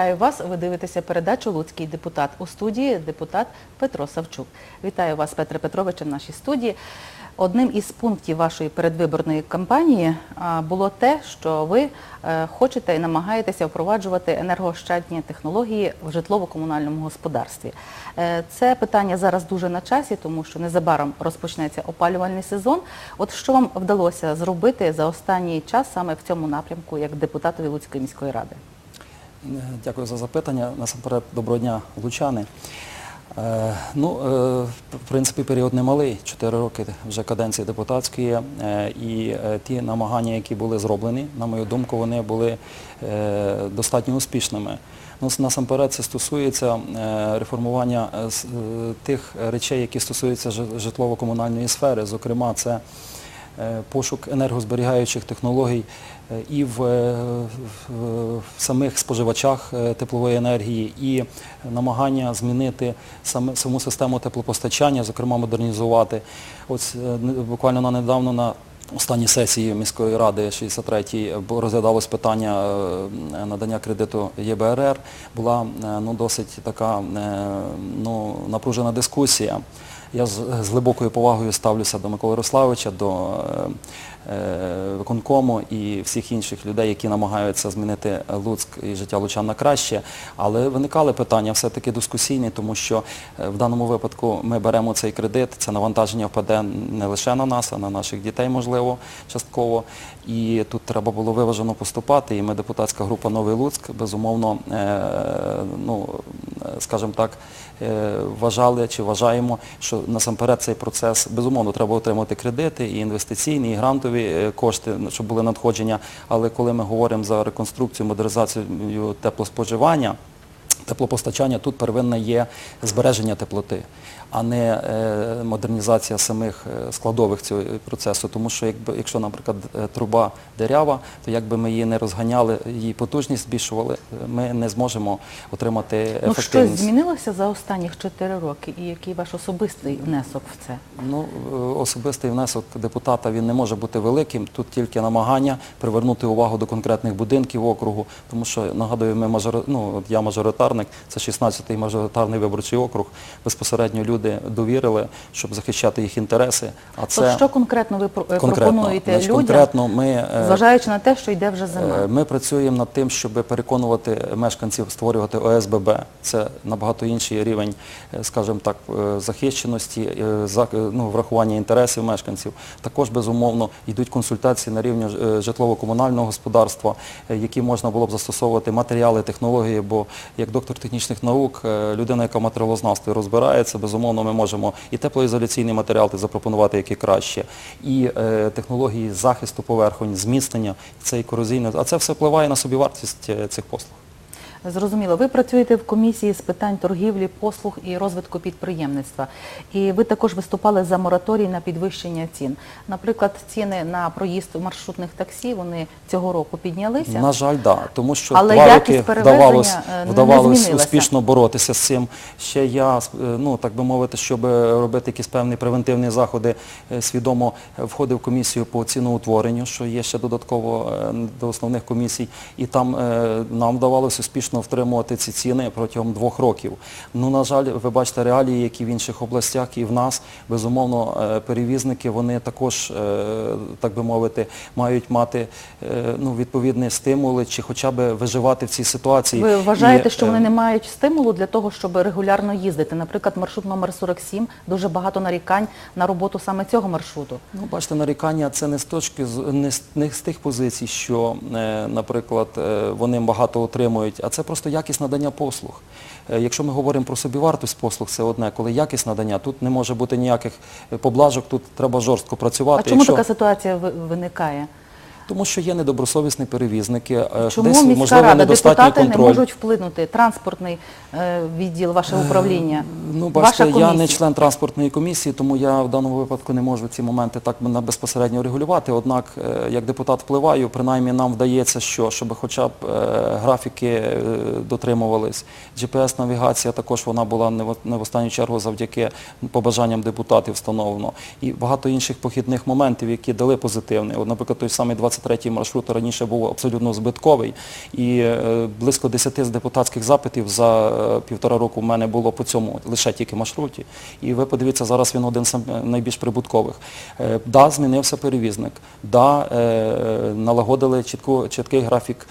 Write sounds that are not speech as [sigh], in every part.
Вітаю вас. Ви дивитеся передачу Луцький депутат. У студії депутат Петро Савчук. Вітаю вас, Петре Петровичу, в нашій студії. Одним із пунктів вашої передвиборної кампанії було те, що ви е, хочете і намагаєтеся впроваджувати енергоощадні технології в житлово-комунальному господарстві. Е, Це питання зараз дуже на часі, тому що незабаром розпочнеться опалювальний сезон. От що вам вдалося зробити за останній час саме в цьому напрямку, як депутатові Луцької міської ради? Дякую за запитання. Насамперед, доброго дня, лучани. Е, ну, е, в принципі, період немалий, 4 роки вже каденції депутатської, е, і ті намагання, які були зроблені, на мою думку, вони були достатньо успішними. Ну, насамперед це стосується реформування тих речей, які стосуються житлово-комунальної сфери. Зокрема, це пошук енергозберігаючих технологій і в, е, в- в самих споживачах е, теплової енергії, і намагання змінити саме, саму систему теплопостачання, зокрема модернізувати. Ось е, буквально на недавно на останній сесії міської ради 63-ї бу- розглядалось питання надання кредиту ЄБРР. Була ну, досить така ну, напружена дискусія. Я з, глибокою повагою ставлюся до Миколи Рославича, до виконкому і всіх інших людей, які намагаються змінити Луцьк і життя Лучан на краще. Але виникали питання все-таки дискусійні, тому що е, в даному випадку ми беремо цей кредит, це навантаження впаде не лише на нас, а на наших дітей, можливо, частково. І тут треба було виважено поступати. І ми, депутатська група Новий Луцьк, безумовно, е, ну, е, скажімо так, е, вважали чи вважаємо, що насамперед цей процес, безумовно, треба отримати кредити, і інвестиційні, і грантові е, кошти, щоб були надходження. Але коли ми говоримо за реконструкцію, модернізацію теплоспоживання, теплопостачання, тут первинне є збереження теплоти, а не е, модернізація самих е, складових цього процесу. Тому що якби, якщо, наприклад, е, труба дерява, то якби ми її не розганяли, її потужність збільшували, ми не зможемо отримати Ну, щось ефективність. змінилося за останніх 4 роки і який ваш особистий внесок в це? Ну, особистий внесок депутата він не може бути великим. Тут тільки намагання привернути увагу до конкретних будинків округу, тому що нагадую, ми мажори... ну, я мажоритарник, це 16-й мажоритарний виборчий округ. Безпосередньо люди довірили, щоб захищати їх інтереси. А це То що конкретно ви конкретно. пропонуєте Значить, людям, конкретно ми е, зважаючи на те, що йде вже зима? Е, Ми працюємо над тим, щоб переконувати мешканців створювати ОСББ. Це набагато інший рівень, е, скажімо так, захищеності, за- ну, врахування інтересів мешканців. Також, безумовно, йдуть консультації на рівні житлово-комунального господарства, які можна було б застосовувати матеріали, технології, бо як доктор технічних наук, людина, яка в матеріалознавстві розбирається, безумовно, ми можемо і теплоізоляційний матеріал запропонувати, який краще, і е, технології захисту поверхонь, зміцнення, це і корозійне. А це все впливає на собівартість е, цих послуг. Зрозуміло. Ви працюєте в комісії з питань торгівлі, послуг і розвитку підприємництва. І ви також виступали за мораторій на підвищення цін. Наприклад, ціни на проїзд маршрутних таксі, вони цього року піднялися. На жаль, да, тому що Але два роки вдавалось, е, не успішно боротися з цим. Ще я, е, ну так би мовити, щоб робити якісь певні превентивні заходи, е, свідомо входив в комісію по ціноутворенню, що є ще додатково е, до основних комісій, і там е, нам вдавалося успішно втримувати ці ціни протягом двох років. Ну, на жаль, ви бачите реалії, які в інших областях і в нас, безумовно, е, перевізники, вони також, е, так би мовити, мають мати е, ну, відповідні стимули чи хоча б виживати в цій ситуації. Ви вважаєте, І, що вони не мають стимулу для того, щоб регулярно їздити? Наприклад, маршрут номер 47, дуже багато нарікань на роботу саме цього маршруту. Ну, бачите, нарікання це не з точки не з, не з тих позицій, що, наприклад, вони багато отримують, а це просто якість надання послуг. Е, Якщо ми говоримо про собівартість послуг, це одне, коли якість надання, тут не може бути ніяких е, поблажок, тут треба жорстко працювати. А чому Якщо- така ситуація виникає? Тому що є недобросовісні перевізники, е, Чому десь, міська можливо, рада, недостатній депутати контроль. не можуть вплинути? Транспортний е, відділ, ваше управління, Ну, ваша бачите, комісія? я не член транспортної комісії, тому я в даному випадку не можу ці моменти так на безпосередньо регулювати. Однак, е, як депутат впливаю, принаймні нам вдається, що щоб хоча б е, графіки е, дотримувались. GPS-навігація також вона була не в, не в останню чергу завдяки побажанням депутатів встановлено. І багато інших похідних моментів, які дали позитивний. От, наприклад, той самий 23-й маршрут раніше був абсолютно збитковий. І е, близько 10 з депутатських запитів за е, півтора року в мене було по цьому лише тільки маршруті. І ви подивіться, зараз він один з найбільш прибуткових. Е, Да, змінився перевізник, да, налагодили чітку, чіткий графік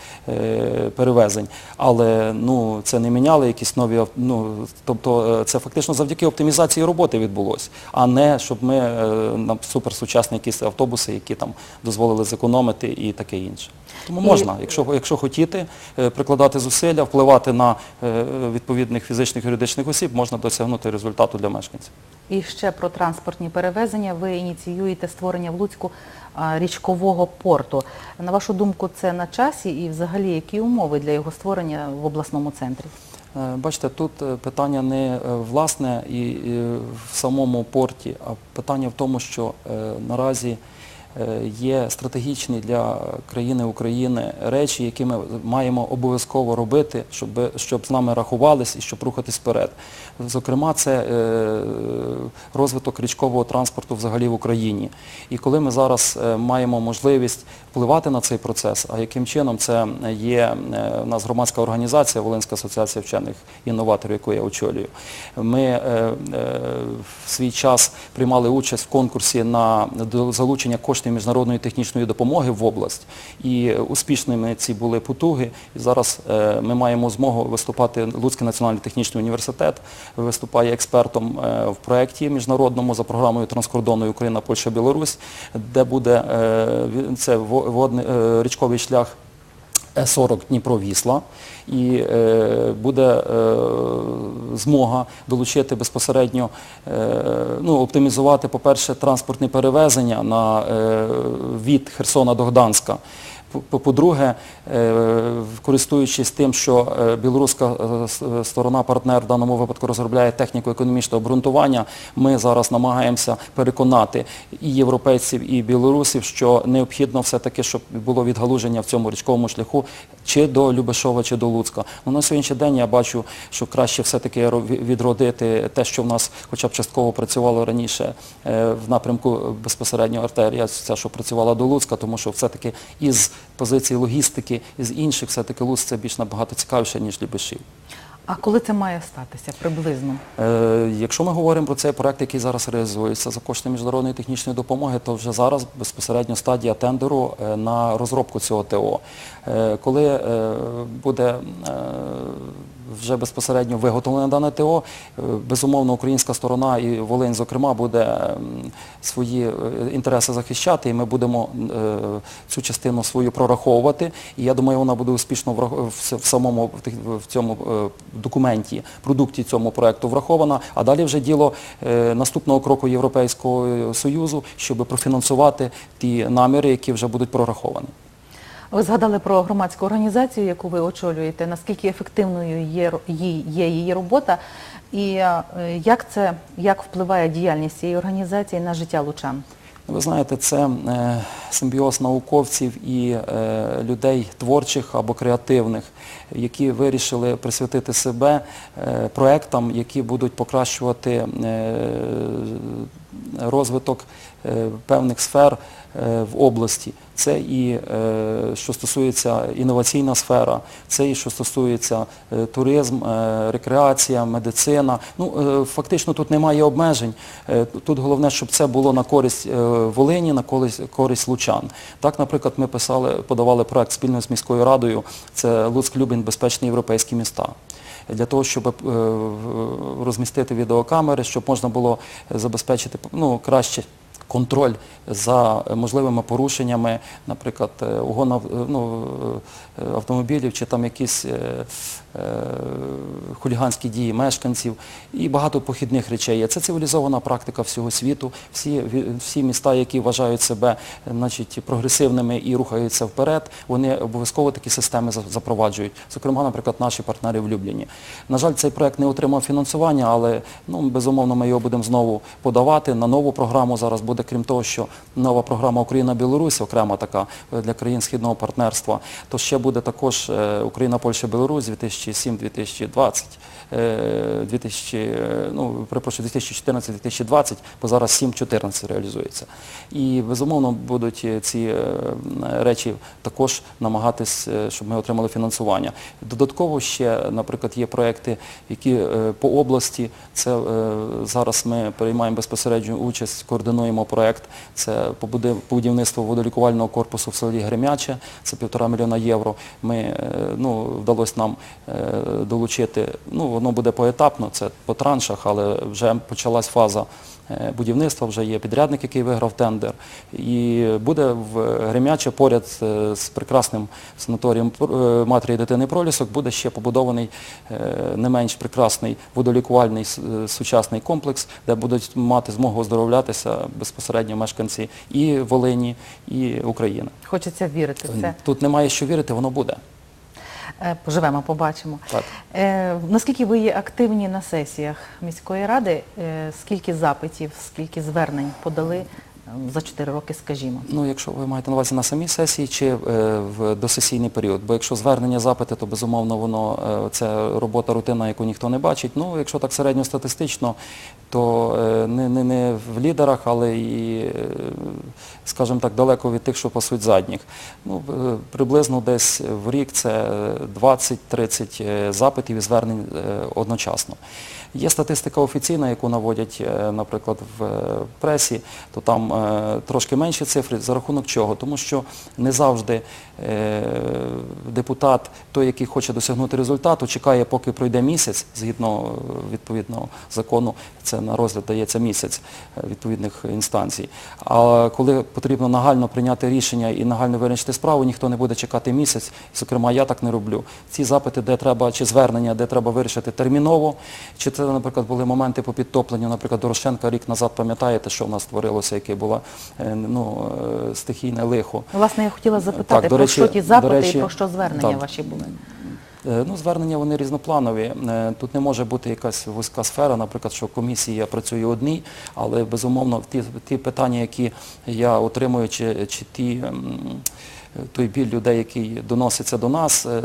перевезень, але ну, це не міняли якісь нові, ну, тобто це фактично завдяки оптимізації роботи відбулося, а не щоб ми е, на суперсучасні якісь автобуси, які там дозволили зекономити і таке інше. Тому можна, якщо, якщо хотіти, е, прикладати зусилля, впливати на е, відповідних фізичних і юридичних осіб, можна досягнути результату для мешканців. І ще про транспортні перевезення. Ви ініціюєте створення в Луцьку річкового порту. На вашу думку, це на часі і взагалі які умови для його створення в обласному центрі? Е, Бачите, тут е, питання не е, власне і в самому порті, а питання в тому, що е, наразі е, є стратегічні для країни України речі, які ми маємо обов'язково робити, щоб, з нами рахувались і щоб рухатись вперед. Зокрема, це е, розвиток річкового транспорту взагалі в Україні. І коли ми зараз е, маємо можливість впливати на цей процес, а яким чином це є е, у нас громадська організація Волинська асоціація вчених інноваторів, яку я очолюю. Ми е, е, в свій час приймали участь в конкурсі на залучення коштів міжнародної технічної допомоги в область. І успішними ці були потуги. І зараз е, ми маємо змогу виступати. Луцький національний технічний університет виступає експертом е, в проєкті міжнародному за програмою транскордонної Україна, Польща, Білорусь, де буде е, це е, річковий шлях Е40 Дніпро-Вісла і е, буде е, змога долучити безпосередньо, е, ну, оптимізувати, по-перше, транспортне перевезення на, від Херсона до Гданська. По- По-друге, е, користуючись тим, що е, білоруська е, сторона, партнер в даному випадку розробляє техніко-економічне обґрунтування, ми зараз намагаємося переконати і європейців, і білорусів, що необхідно все-таки, щоб було відгалуження в цьому річковому шляху чи до Любешова, чи до Луцька. Ну, на сьогоднішній день я бачу, що краще все-таки відродити те, що в нас хоча б частково працювало раніше в напрямку безпосередньо артерія, ця, що працювала до Луцька, тому що все-таки із позиції логістики, з інших, все-таки Луц це більш набагато цікавіше, ніж Любешів. А коли це має статися приблизно? Е, Якщо ми говоримо про цей проект, який зараз реалізується за кошти міжнародної технічної допомоги, то вже зараз безпосередньо стадія тендеру е, на розробку цього ТО. Е, Коли е, буде е, вже безпосередньо виготовлене дане ТО, е, безумовно, українська сторона і Волинь, зокрема, буде свої е, інтереси захищати, і ми будемо е, цю частину свою прораховувати. І я думаю, вона буде успішно в самому в цьому документі, продукті цьому проекту врахована. А далі вже діло наступного кроку Європейського Союзу, щоб профінансувати ті наміри, які вже будуть прораховані. Ви згадали про громадську організацію, яку ви очолюєте. Наскільки ефективною є, є її робота, і е, як це як впливає діяльність цієї організації на життя лучан? Ви знаєте, це е, симбіоз науковців і е, людей творчих або креативних, які вирішили присвятити себе проектам, які будуть покращувати розвиток певних сфер е, в області. Це і е, що стосується інноваційна сфера, це і що стосується е, туризм, е, рекреація, медицина. Ну, е, фактично тут немає обмежень. Е, Тут головне, щоб це було на користь е, Волині, на користь, лучан. Так, наприклад, ми писали, подавали проект спільно з міською радою, це Луцьк, Любін, безпечні європейські міста. Для того, щоб е, розмістити відеокамери, щоб можна було забезпечити ну, краще контроль за можливими порушеннями, наприклад, е, угон е, ну, е, автомобілів чи там якісь хуліганські дії мешканців і багато похідних речей. є. Це цивілізована практика всього світу. Всі, міста, які вважають себе е, прогресивними і рухаються вперед, вони обов'язково такі системи запроваджують. Зокрема, наприклад, наші партнери в Любліні. На жаль, цей проект не отримав фінансування, але ну, безумовно ми його будемо знову подавати. На нову програму зараз буде, крім того, що нова програма Україна-Білорусь, окрема така е, для країн східного партнерства, то ще буде також е, Україна, Польща, Білорусь 2007-2020, е, 2000, е, ну, перепрошую, 2014-2020, бо зараз 7-14 реалізується. І, безумовно, будуть е, ці е, речі також намагатись, е, щоб ми отримали фінансування. Додатково ще, наприклад, є проекти, які е, по області, це е, зараз ми приймаємо безпосередню участь, координуємо проект, це будівництву водолікувального корпусу в селі Гремяче, це півтора мільйона євро. Ми, е, ну, вдалося нам е, долучити, ну, воно буде поетапно, це по траншах, але вже почалась фаза е, будівництва, вже є підрядник, який виграв тендер. І буде в Гремяче поряд е, з прекрасним санаторієм е, матері і дитини Пролісок буде ще побудований не менш прекрасний водолікувальний сучасний комплекс, де будуть мати змогу оздоровлятися безпосередньо мешканці і Волині, і України. Хочеться вірити в це. Тут немає що вірити, воно буде. Е, Поживемо, побачимо. Так. Е, наскільки ви є активні на сесіях міської ради? Е, скільки запитів, скільки звернень подали за 4 роки, скажімо? Ну, якщо ви маєте на увазі на самій сесії чи е, в досесійний період, бо якщо звернення запити, то безумовно воно е, це робота рутинна, яку ніхто не бачить. Ну, якщо так середньостатистично, то е, не, не, не в лідерах, але і, скажімо так, далеко від тих, що пасуть задніх. Ну, приблизно десь в рік це 20-30 е, запитів і звернень одночасно. Є статистика офіційна, яку наводять, е, наприклад, в е, пресі, то там е, трошки менші цифри. За рахунок чого? Тому що не завжди депутат, той, який хоче досягнути результату, чекає, поки пройде місяць, згідно відповідного закону, це на розгляд дається місяць е, відповідних інстанцій. А коли потрібно нагально прийняти рішення і нагально вирішити справу, ніхто не буде чекати місяць. Зокрема, я так не роблю. Ці запити, де треба, чи звернення, де треба вирішити терміново, чи це, наприклад, були моменти по підтопленню, наприклад, Дорошенка рік назад, пам'ятаєте, що в нас творилося, яке було е, ну, е, стихійне лихо. Власне, я хотіла запитати, до про речі- що ті запити речі, і про що звернення так. ваші були? Е, Ну, звернення вони різнопланові. Е, Тут не може бути якась вузька сфера, наприклад, що комісія працює одній, але безумовно ті, ті питання, які я отримую, чи, чи ті, той біль людей, який доноситься до нас, е,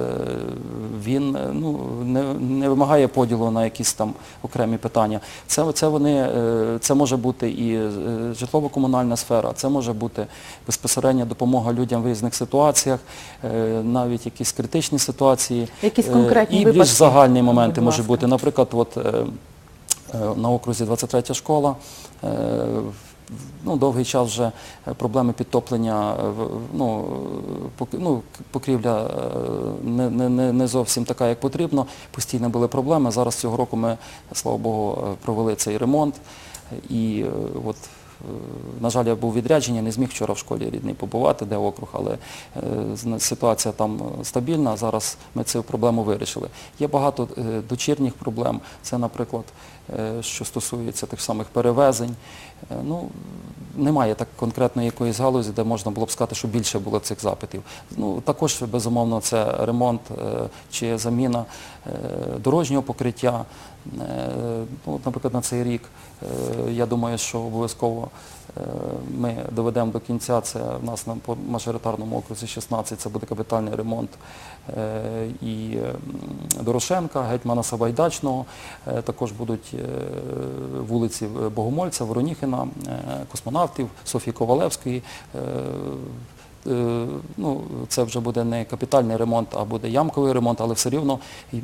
він е, ну, не, не вимагає поділу на якісь там окремі питання. Це, це, вони, е, це може бути і житлово-комунальна сфера, це може бути безпосередня допомога людям в різних ситуаціях, навіть якісь критичні ситуації. Якісь конкретні І більш випадки, загальні моменти можуть бути. Наприклад, от, на окрузі 23 школа. Ну, довгий час вже е, проблеми підтоплення, е, ну, ну, покрівля е, не, не, не- зовсім така, як потрібно. Постійно були проблеми. Зараз цього року ми, слава Богу, провели цей ремонт. І от На жаль, я був відрядження, не зміг вчора в школі рідний побувати, де округ, але е, ситуація там е, стабільна. Зараз ми цю проблему вирішили. Є багато е, дочірніх проблем. Це, наприклад, е, що стосується тих самих перевезень. Е, Ну, немає так конкретно якоїсь галузі, де можна було б сказати, що більше було цих запитів. Ну, також, безумовно, це ремонт е, чи заміна е, дорожнього покриття. Е, Ну, от, наприклад, на цей рік, е, я думаю, що обов'язково е, ми доведемо до кінця, це в нас на мажоритарному окрузі 16, це буде капітальний ремонт і Дорошенка, гетьмана Сабайдачного, також будуть вулиці Богомольця, Вороніхина, космонавтів, Софії Ковалевської. Е, ну, це вже буде не капітальний ремонт, а буде ямковий ремонт, але все рівно е,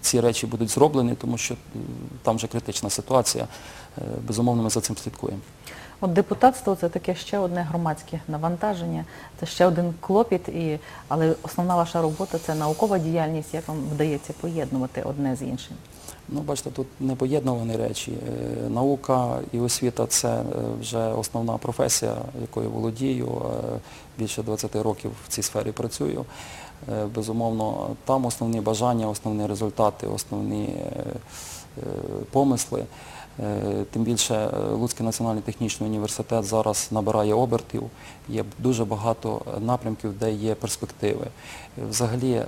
ці речі будуть зроблені, тому що е, там вже критична ситуація. Безумовно, ми за цим слідкуємо. От депутатство це таке ще одне громадське навантаження, це ще один клопіт, і, але основна ваша робота це наукова діяльність, як вам вдається поєднувати одне з іншим. Ну, бачите, тут не поєднувані речі. Е, Наука і освіта це е, вже основна професія, якою володію. Е, Більше 20 років в цій сфері працюю. Безумовно, там основні бажання, основні результати, основні помисли. Е, Тим більше е, Луцький національний технічний університет зараз набирає обертів, є дуже багато е, напрямків, де є перспективи. Взагалі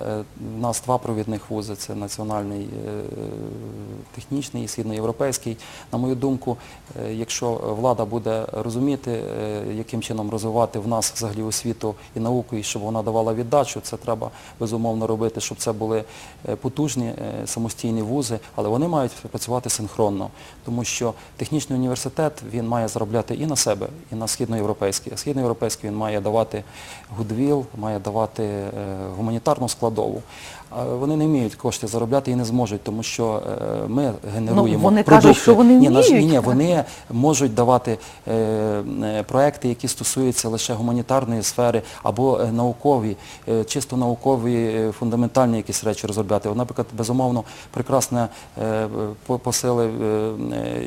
в нас два провідних вузи, це національний технічний і східноєвропейський. На мою думку, якщо влада буде розуміти, яким чином розвивати в нас взагалі освіту і науку, і щоб вона давала віддачу, це треба безумовно робити, щоб це були потужні самостійні вузи, але вони мають працювати синхронно, тому що технічний університет він має заробляти і на себе, і на східноєвропейський. А східноєвропейський він має давати гудвіл, має давати е, гуманітарну складову. Вони не вміють кошти заробляти і не зможуть, тому що е, ми генеруємо Ну, вони продукти. кажуть, що вони вміють. Ні, ні, вони можуть давати е, е, проекти, які стосуються лише гуманітарної сфери або наукові, чисто наукові, фундаментальні якісь речі розробляти. Наприклад, безумовно, прекрасне посили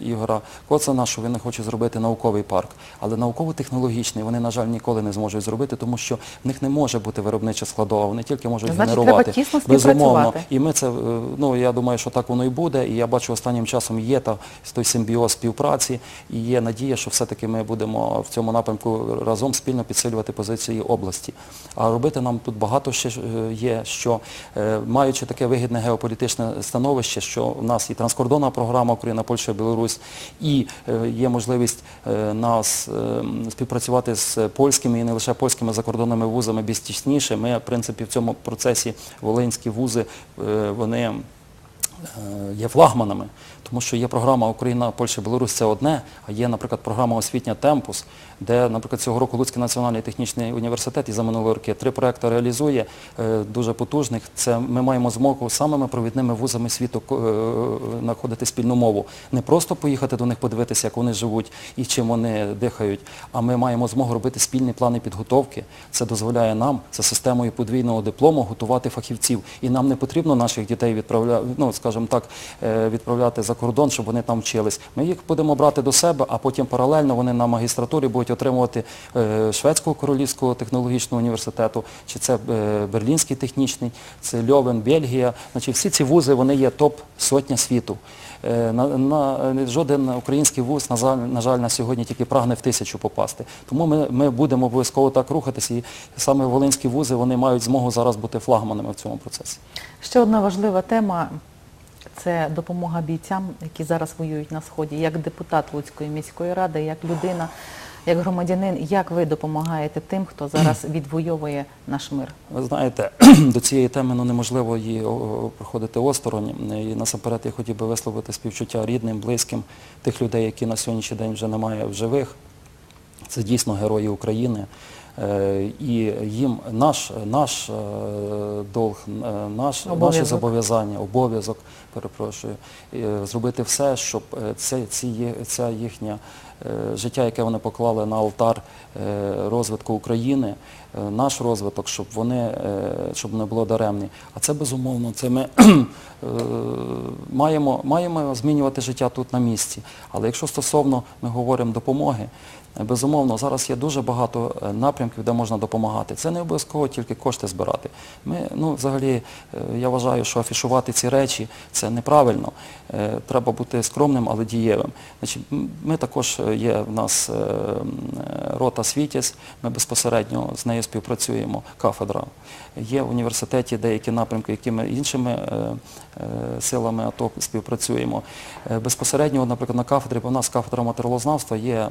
Ігора Коцана, що він хоче зробити науковий парк. Але науково-технологічний вони, на жаль, ніколи не зможуть зробити, тому що в них не може бути виробнича складова, вони тільки можуть Значить, генерувати. треба тісно Безумовно. І ми це, е, ну я думаю, що так воно і буде. І я бачу останнім часом є та той симбіоз співпраці, і є надія, що все-таки ми будемо в цьому напрямку разом спільно підсилювати позиції області. А робити нам тут багато ще е, є, що е, маючи таке вигідне геополітичне становище, що в нас і транскордонна програма Україна, Польща, Білорусь, і є можливість нас співпрацювати з польськими і не лише польськими закордонними вузами більш тісніше. Ми, в принципі, в цьому процесі волинські вузи, е, вони є флагманами, тому що є програма Україна, Польща, Білорусь це одне, а є, наприклад, програма освітня Темпус, де, наприклад, цього року Луцький національний технічний університет і за минулі роки три проекти реалізує е, дуже потужних. Це ми маємо змогу самими провідними вузами світу е, знаходити спільну мову. Не просто поїхати до них подивитися, як вони живуть і чим вони дихають, а ми маємо змогу робити спільні плани підготовки. Це дозволяє нам за системою подвійного диплому готувати фахівців. І нам не потрібно наших дітей відправляти, ну, скажімо так, е, відправляти за кордон, щоб вони там вчились. Ми їх будемо брати до себе, а потім паралельно вони на магістратурі будуть отримувати е, Шведського королівського технологічного університету, чи це е, Берлінський технічний, це Льовен, Бельгія. Значить, всі ці вузи вони є топ-сотня світу. Жоден український вуз, на жаль, на сьогодні тільки прагне в тисячу попасти. Тому ми, ми будемо обов'язково так рухатися. І саме волинські вузи вони мають змогу зараз бути флагманами в цьому процесі. Ще одна важлива тема це допомога бійцям, які зараз воюють на сході. Як депутат Луцької міської ради, як людина, як громадянин, як ви допомагаєте тим, хто зараз [clears throat] відвоює наш мир? Ви знаєте, [clears throat] до цієї теми ну, неможливо її проходити осторонь. І насамперед я хотів би висловити співчуття рідним, близьким тих людей, які на сьогоднішній день вже немає в живих. Це дійсно герої України. Е, І їм наш, наш е, долг, е, наш, наші зобов'язання, обов'язок, перепрошую, зробити все, щоб це, ці, ця їхня життя, яке вони поклали на алтар розвитку України, наш розвиток, щоб вони щоб не було даремні. А це безумовно, це ми [clears throat] маємо, маємо змінювати життя тут на місці. Але якщо стосовно ми говоримо допомоги, безумовно, зараз є дуже багато е, напрямків, де можна допомагати. Це не обов'язково тільки кошти збирати. Ми, ну, взагалі, е, я вважаю, що афішувати ці речі це неправильно. Е, Треба бути скромним, але дієвим. Ми також е, є в нас е, е, рота Світязь, ми безпосередньо з нею співпрацюємо, кафедра. Є в університеті деякі напрямки, якими іншими е, е, силами АТО співпрацюємо. Е, Безпосередньо, наприклад, на кафедрі, бо в нас кафедра матеріалознавства є, е,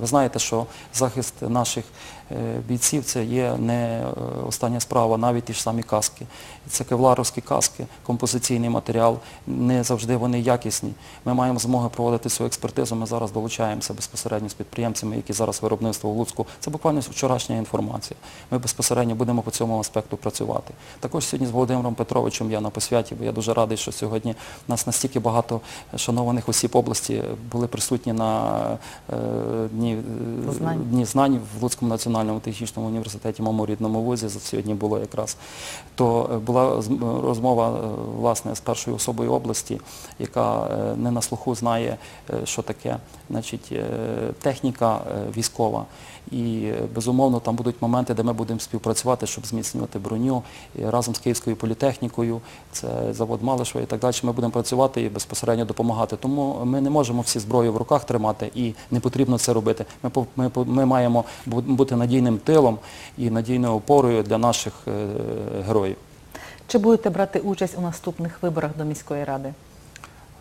ви знаєте, що захист наших бійців це є не е, остання справа, навіть ті ж самі каски. Це кевларовські каски, композиційний матеріал, не завжди вони якісні. Ми маємо змогу проводити цю експертизу, ми зараз долучаємося безпосередньо з підприємцями, які зараз виробництво в Луцьку. Це буквально вчорашня інформація. Ми безпосередньо будемо по цьому аспекту працювати. Також сьогодні з Володимиром Петровичем я на посвяті, бо я дуже радий, що сьогодні нас настільки багато шанованих осіб області були присутні на е, дні, е, дні знань в Луцькому національному Національному технічному університеті, моєму рідному вузі, за сьогодні було якраз, то е, була розмова е, власне з першою особою області, яка е, не на слуху знає, що таке значить, техніка військова. І безумовно там будуть моменти, де ми будемо співпрацювати, щоб зміцнювати броню разом з Київською політехнікою, це завод Малишева і так далі. Ми будемо працювати і безпосередньо допомагати. Тому ми не можемо всі зброю в руках тримати і не потрібно це робити. Ми, ми, ми маємо бути надійним тилом і надійною опорою для наших е, героїв. Чи будете брати участь у наступних виборах до міської ради?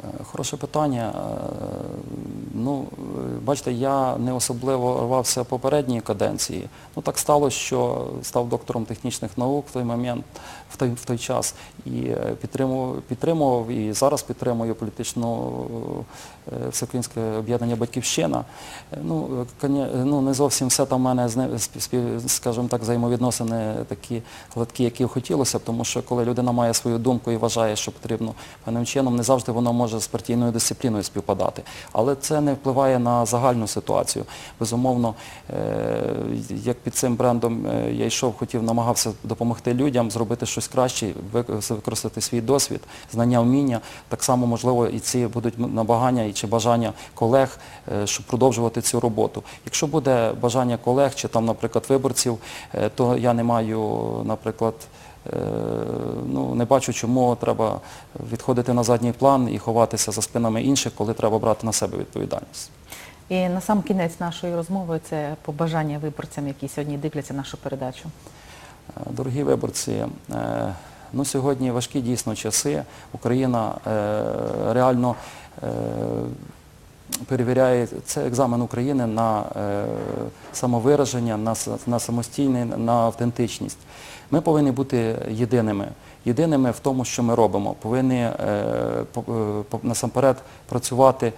Е, Хороше питання. Е, Ну, е, бачите, я не особливо рвався попередньої каденції. Ну так сталося, що став доктором технічних наук в той момент, в той, в той час. І е, підтримував, підтримував і зараз підтримую політичну е, всеукраїнське об'єднання Батьківщина. Е, Ну, е, е, ну, не зовсім все там в мене скажімо так, взаємовідносини такі гладкі, які хотілося б, тому що коли людина має свою думку і вважає, що потрібно певним чином, не завжди воно може з партійною дисципліною співпадати. Але це не впливає на загальну ситуацію. Безумовно, е, як під цим брендом е, я йшов, хотів, намагався допомогти людям, зробити щось краще, використати свій досвід, знання, вміння. Так само, можливо, і ці будуть набагання і чи бажання колег, е, щоб продовжувати цю роботу. Якщо буде бажання колег чи там, наприклад, виборців, е, то я не маю, наприклад, е, ну, не бачу, чому треба відходити на задній план і ховатися за спинами інших, коли треба брати на себе відповідальність. І на сам кінець нашої розмови це побажання виборцям, які сьогодні дивляться нашу передачу. Е, Дорогі виборці, е, ну, сьогодні важкі дійсно часи. Україна е, реально перевіряє, це екзамен України на самовираження, на, на самостійний, на автентичність. Ми повинні бути єдиними. Єдиними в тому, що ми робимо. Повинні по- насамперед працювати.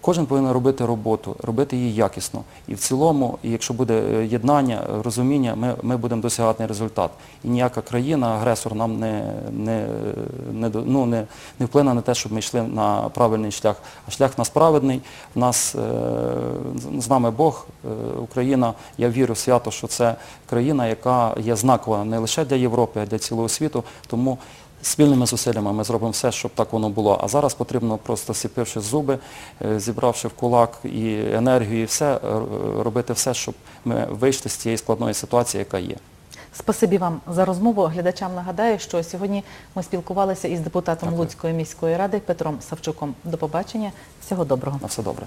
Кожен повинен робити роботу, робити її якісно. І в цілому, якщо буде е, єднання, розуміння, ми, ми будемо досягати результат. І ніяка країна, агресор нам не, не, не, ну, не, не вплине на те, щоб ми йшли на правильний шлях. А шлях нас праведний, нас е, з- нами Бог, е, Україна, я вірю свято, що це країна, яка є знакова не лише для Європи, а для цілого світу. Тому Спільними зусиллями ми зробимо все, щоб так воно було. А зараз потрібно просто сіпивши зуби, е, зібравши в кулак і енергію, і все, е, робити все, щоб ми вийшли з цієї складної ситуації, яка є. Спасибі вам за розмову. Глядачам нагадаю, що сьогодні ми спілкувалися із депутатом Дякую. Луцької міської ради Петром Савчуком. До побачення. Всього доброго. На все добре.